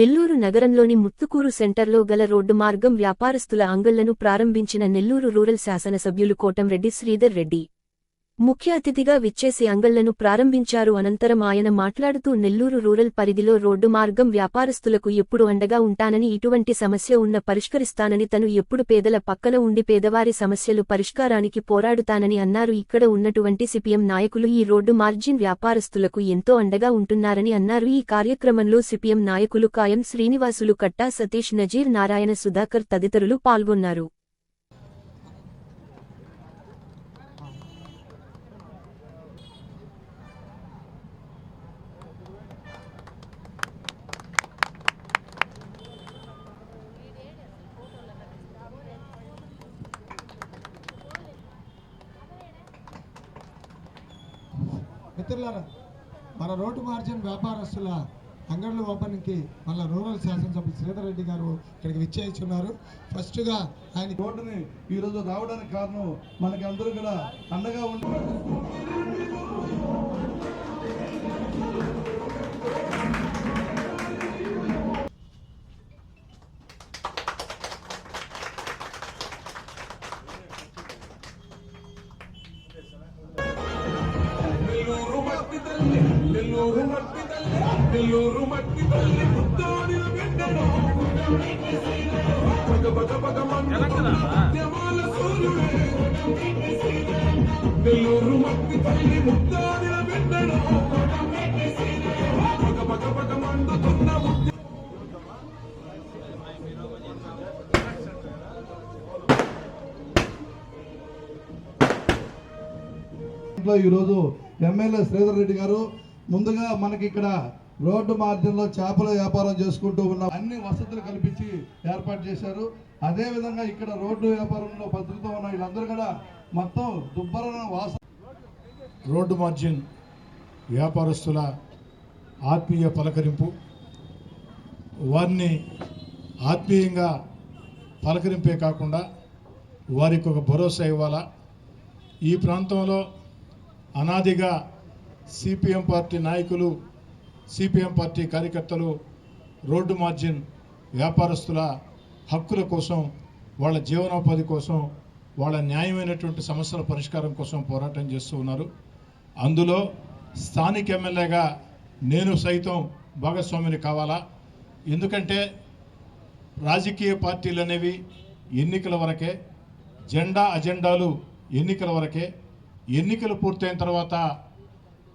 నెల్లూరు నగరంలోని ముత్తుకూరు సెంటర్లో గల రోడ్డు మార్గం వ్యాపారస్తుల అంగళ్ళను ప్రారంభించిన నెల్లూరు రూరల్ శాసనసభ్యులు కోటంరెడ్డి శ్రీధర్ రెడ్డి. ముఖ్య అతిథిగా విచ్చేసి అంగళ్ళను ప్రారంభించారు. అనంతరం ఆయన మాట్లాడుతూ నెల్లూరు రూరల్ పరిధిలో రోడ్డు మార్గం వ్యాపారస్తులకు ఎప్పుడు అండగా ఉంటానని ఇటువంటి సమస్య ఉన్న పరిష్కరిస్తానని తను ఎప్పుడు పేదల పక్కన ఉండి పేదవారి సమస్యలు పరిష్కారానికి పోరాడుతానని అన్నారు. ఇక్కడ ఉన్నటువంటి సిపిఎం నాయకులు ఈ రోడ్డు మార్జిన్ వ్యాపారస్తులకు ఎంతో అండగా ఉంటున్నారని అన్నారు. ఈ కార్యక్రమంలో సిపిఎం నాయకులు కాయం శ్రీనివాసులు కట్టా సతీష్ నజీర్ నారాయణ సుధాకర్ తదితరులు పాల్గొన్నారు. మిత్రులారా మన రోడ్డు మార్జిన్ వ్యాపారస్తుల అంగడ్ల ఓపెనింగ్కి మన రూరల్ శాసనసభ్యులు శ్రీధర్ రెడ్డి గారు ఇక్కడికి విచ్చేయించున్నారు ఫస్ట్గా ఆయన రోడ్డుని ఈరోజు రావడానికి కారణం మనకి అందరూ కూడా అండగా ఉంటుంది నెల్లూరు మట్టి తల్లి నెల్లూరు మట్టి తల్లి ముద్దాడిన బిడ్డను పగ పగ పగ మంటమాల సూర్యుడే. నెల్లూరు మట్టి తల్లి ముద్దాడిన బిడ్డను పగ పగ పగ మండుతున్న ముద్ద ఈరోజు ఎమ్మెల్యే శ్రీధర్ రెడ్డి గారు ముందుగా మనకి ఇక్కడ రోడ్డు మార్గంలో చేపల వ్యాపారం చేసుకుంటూ ఉన్న అన్ని వసతులు కల్పించి ఏర్పాటు చేశారు. అదే విధంగా ఇక్కడ రోడ్డు వ్యాపారంలో భద్రత ఉన్న వీళ్ళందరూ కూడా మొత్తం దుబ్బర వాస రోడ్డు మార్జిన్ వ్యాపారస్తుల ఆత్మీయ పలకరింపు వారిని ఆత్మీయంగా పలకరింపే కాకుండా వారికి ఒక భరోసా ఇవ్వాలా? ఈ ప్రాంతంలో అనాదిగా సిపిఎం పార్టీ నాయకులు సిపిఎం పార్టీ కార్యకర్తలు రోడ్డు మార్జిన్ వ్యాపారస్తుల హక్కుల కోసం వాళ్ళ జీవనోపాధి కోసం వాళ్ళ న్యాయమైనటువంటి సమస్యల పరిష్కారం కోసం పోరాటం చేస్తూ ఉన్నారు. అందులో స్థానిక ఎమ్మెల్యేగా నేను సైతం భాగస్వామిని కావాలా? ఎందుకంటే రాజకీయ పార్టీలు అనేవి ఎన్నికల వరకే జెండా అజెండాలు ఎన్నికల వరకే ఎన్నికలు పూర్తయిన తర్వాత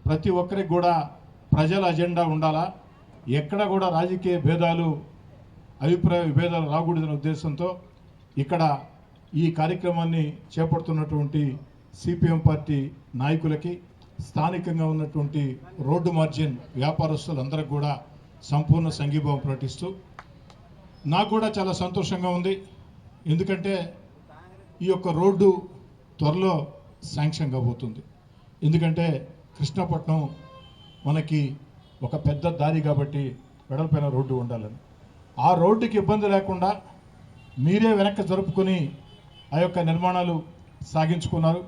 ప్రతి ఒక్కరికి కూడా ప్రజల అజెండా ఉండాలా? ఎక్కడ కూడా రాజకీయ భేదాలు అభిప్రాయ విభేదాలు రాకూడదనే ఉద్దేశంతో ఇక్కడ ఈ కార్యక్రమాన్ని చేపడుతున్నటువంటి సిపిఎం పార్టీ నాయకులకి స్థానికంగా ఉన్నటువంటి రోడ్డు మార్జిన్ వ్యాపారస్తులందరికీ కూడా సంపూర్ణ సంఘీభావం ప్రకటిస్తూ నాకు కూడా చాలా సంతోషంగా ఉంది. ఎందుకంటే ఈ యొక్క రోడ్డు త్వరలో శాంక్షన్ కాబోతుంది. ఎందుకంటే కృష్ణపట్నం మనకి ఒక పెద్ద దారి కాబట్టి వెడల్పైన రోడ్డు ఉండాలని. ఆ రోడ్డుకి ఇబ్బంది లేకుండా మీరే వెనక్కి జరుపుకొని ఆ యొక్క నిర్మాణాలు సాగించుకున్నారు.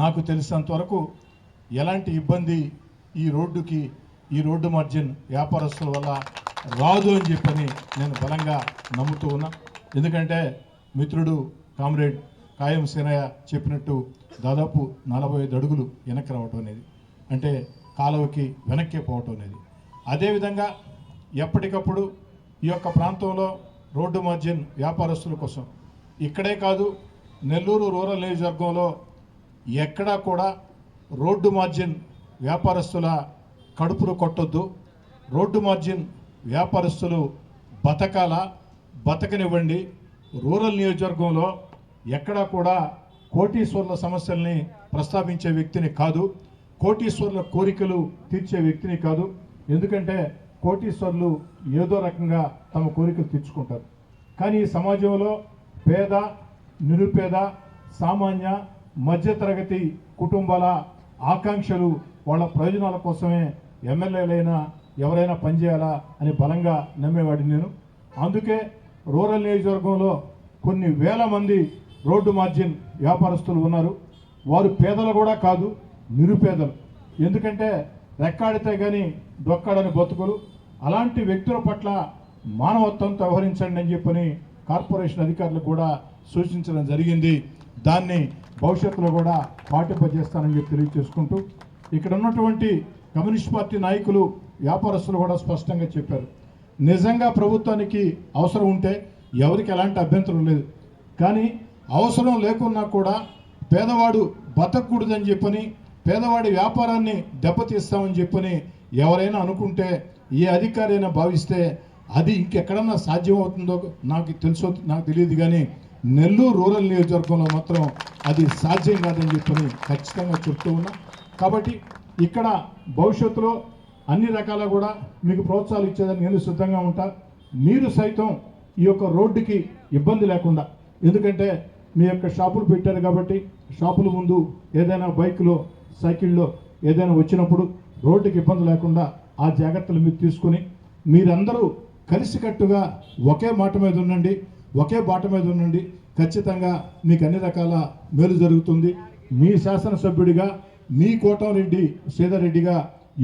నాకు తెలిసినంతవరకు ఎలాంటి ఇబ్బంది ఈ రోడ్డుకి ఈ రోడ్డు మార్జిన్ వ్యాపారస్తుల వల్ల రాదు అని చెప్పని నేను బలంగా నమ్ముతూ ఉన్నా. ఎందుకంటే మిత్రుడు కామ్రేడ్ కాయం సేనయ్య చెప్పినట్టు దాదాపు నలభై ఐదు అడుగులు వెనక్కి రావటం అనేది. అంటే కాలువకి వెనక్కి పోవటం అనేది. అదేవిధంగా ఎప్పటికప్పుడు ఈ యొక్క ప్రాంతంలో రోడ్డు మార్జిన్ వ్యాపారస్తుల కోసం. ఇక్కడే కాదు నెల్లూరు రూరల్ నియోజకవర్గంలో ఎక్కడా కూడా రోడ్డు మార్జిన్ వ్యాపారస్తుల కడుపులు కొట్టొద్దు. రోడ్డు మార్జిన్ వ్యాపారస్తులు బతకాల బతకనివ్వండి. రూరల్ నియోజకవర్గంలో ఎక్కడా కూడా కోటీశ్వర్ల సమస్యల్ని ప్రస్తావించే వ్యక్తిని కాదు. కోటీశ్వర్ల కోరికలు తీర్చే వ్యక్తిని కాదు. ఎందుకంటే కోటీశ్వర్లు ఏదో రకంగా తమ కోరికలు తీర్చుకుంటారు. కానీ ఈ సమాజంలో పేద నిరుపేద సామాన్య మధ్యతరగతి కుటుంబాల ఆకాంక్షలు వాళ్ళ ప్రయోజనాల కోసమే ఎమ్మెల్యేలైనా ఎవరైనా పనిచేయాలా అని బలంగా నమ్మేవాడిని నేను. అందుకే రూరల్ నియోజకవర్గంలో కొన్ని వేల మంది రోడ్డు మార్జిన్ వ్యాపారస్తులు ఉన్నారు. వారు పేదలు కూడా కాదు నిరుపేదలు. ఎందుకంటే రెక్కాడితే కానీ దొక్కాడని బతుకులు. అలాంటి వ్యక్తుల పట్ల మానవత్వంతో వ్యవహరించండి అని చెప్పని కార్పొరేషన్ అధికారులు కూడా సూచించడం జరిగింది. దాన్ని భవిష్యత్తులో కూడా పాటింపజేస్తానని చెప్పి తెలియజేసుకుంటూ ఇక్కడ ఉన్నటువంటి కమ్యూనిస్ట్ పార్టీ నాయకులు వ్యాపారస్తులు కూడా స్పష్టంగా చెప్పారు. నిజంగా ప్రభుత్వానికి అవసరం ఉంటే ఎవరికి ఎలాంటి అభ్యంతరం లేదు. కానీ అవసరం లేకున్నా కూడా పేదవాడు బతకూడదని చెప్పని పేదవాడి వ్యాపారాన్ని దెబ్బతీస్తామని చెప్పని ఎవరైనా అనుకుంటే ఏ అధికారి అయినా భావిస్తే అది ఇంకెక్కడన్నా సాధ్యం అవుతుందో నాకు తెలుసో నాకు తెలియదు కానీ నెల్లూరు రూరల్ నియోజకవర్గంలో మాత్రం అది సాధ్యం కాదని చెప్పని ఖచ్చితంగా చెప్తూ ఉన్నా. కాబట్టి ఇక్కడ భవిష్యత్తులో అన్ని రకాల కూడా మీకు ప్రోత్సాహాలు ఇచ్చేదని నేను సిద్ధంగా ఉంటా. మీరు సైతం ఈ యొక్క రోడ్డుకి ఇబ్బంది లేకుండా ఎందుకంటే మీ యొక్క షాపులు పెట్టారు కాబట్టి షాపుల ముందు ఏదైనా బైక్లో సైకిల్లో ఏదైనా వచ్చినప్పుడు రోడ్డుకి ఇబ్బంది లేకుండా ఆ జాగ్రత్తలు మీరు తీసుకుని మీరందరూ కలిసికట్టుగా ఒకే మాట మీద ఉండండి ఒకే బాట మీద ఉండండి. ఖచ్చితంగా మీకు అన్ని రకాల మేలు జరుగుతుంది. మీ శాసనసభ్యుడిగా మీ కోటంరెడ్డి సీతారెడ్డిగా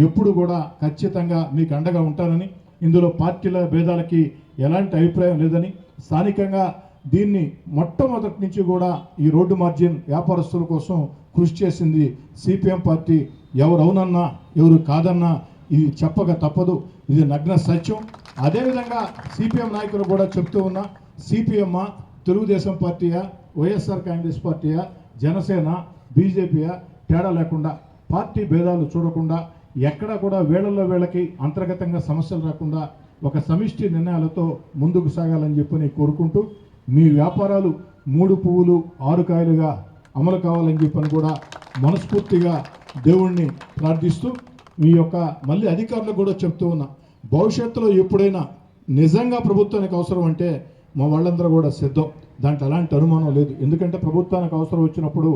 ఎప్పుడు కూడా ఖచ్చితంగా మీకు అండగా ఉంటానని ఇందులో పార్టీల భేదాలకి ఎలాంటి అభిప్రాయం లేదని స్థానికంగా దీన్ని మొట్టమొదటి నుంచి కూడా ఈ రోడ్డు మార్జిన్ వ్యాపారస్తుల కోసం కృషి చేసింది సిపిఎం పార్టీ. ఎవరు అవునన్నా ఎవరు కాదన్నా ఇది చెప్పక తప్పదు. ఇది నగ్న సత్యం. అదేవిధంగా సిపిఎం నాయకులు కూడా చెప్తూ ఉన్నా సిపిఎం తెలుగుదేశం పార్టీయా వైఎస్ఆర్ కాంగ్రెస్ పార్టీయా జనసేన బీజేపీయా తేడా లేకుండా పార్టీ భేదాలు చూడకుండా ఎక్కడ కూడా వేళల్లో వేళకి అంతర్గతంగా సమస్యలు రాకుండా ఒక సమిష్టి నిర్ణయాలతో ముందుకు సాగాలని చెప్పి కోరుకుంటూ మీ వ్యాపారాలు మూడు పువ్వులు ఆరు కాయలుగా అమలు కావాలని చెప్పని కూడా మనస్ఫూర్తిగా దేవుణ్ణి ప్రార్థిస్తూ మీ యొక్క మళ్ళీ అధికారులకు కూడా చెప్తూ ఉన్నా. భవిష్యత్తులో ఎప్పుడైనా నిజంగా ప్రభుత్వానికి అవసరం అంటే మా వాళ్ళందరూ కూడా సిద్ధం. దాంట్లో అలాంటి అనుమానం లేదు. ఎందుకంటే ప్రభుత్వానికి అవసరం వచ్చినప్పుడు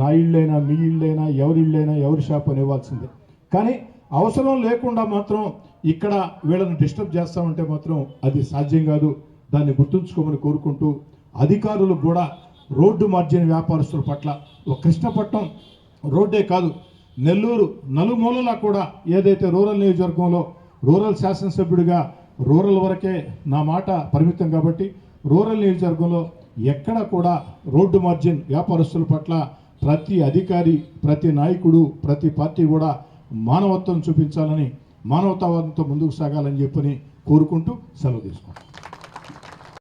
నా ఇళ్ళైనా మీ ఇళ్ళైనా ఎవరి ఇళ్ళైనా ఎవరి షాప్ అని ఇవ్వాల్సిందే కానీ అవసరం లేకుండా మాత్రం ఇక్కడ వీళ్ళని డిస్టర్బ్ చేస్తామంటే మాత్రం అది సాధ్యం కాదు. దాన్ని గుర్తుంచుకోమని కోరుకుంటూ అధికారులు కూడా రోడ్డు మార్జిన్ వ్యాపారస్తుల పట్ల ఒక కృష్ణపట్నం రోడ్డే కాదు నెల్లూరు నలుమూలలా కూడా ఏదైతే రూరల్ నియోజకవర్గంలో రూరల్ శాసనసభ్యుడిగా రూరల్ వరకే నా మాట పరిమితం కాబట్టి రూరల్ నియోజకవర్గంలో ఎక్కడ కూడా రోడ్డు మార్జిన్ వ్యాపారస్తుల పట్ల ప్రతి అధికారి ప్రతి నాయకుడు ప్రతి పార్టీ కూడా మానవత్వం చూపించాలని మానవతావాదంతో ముందుకు సాగాలని చెప్పని కోరుకుంటూ సెలవు తీసుకుంటాం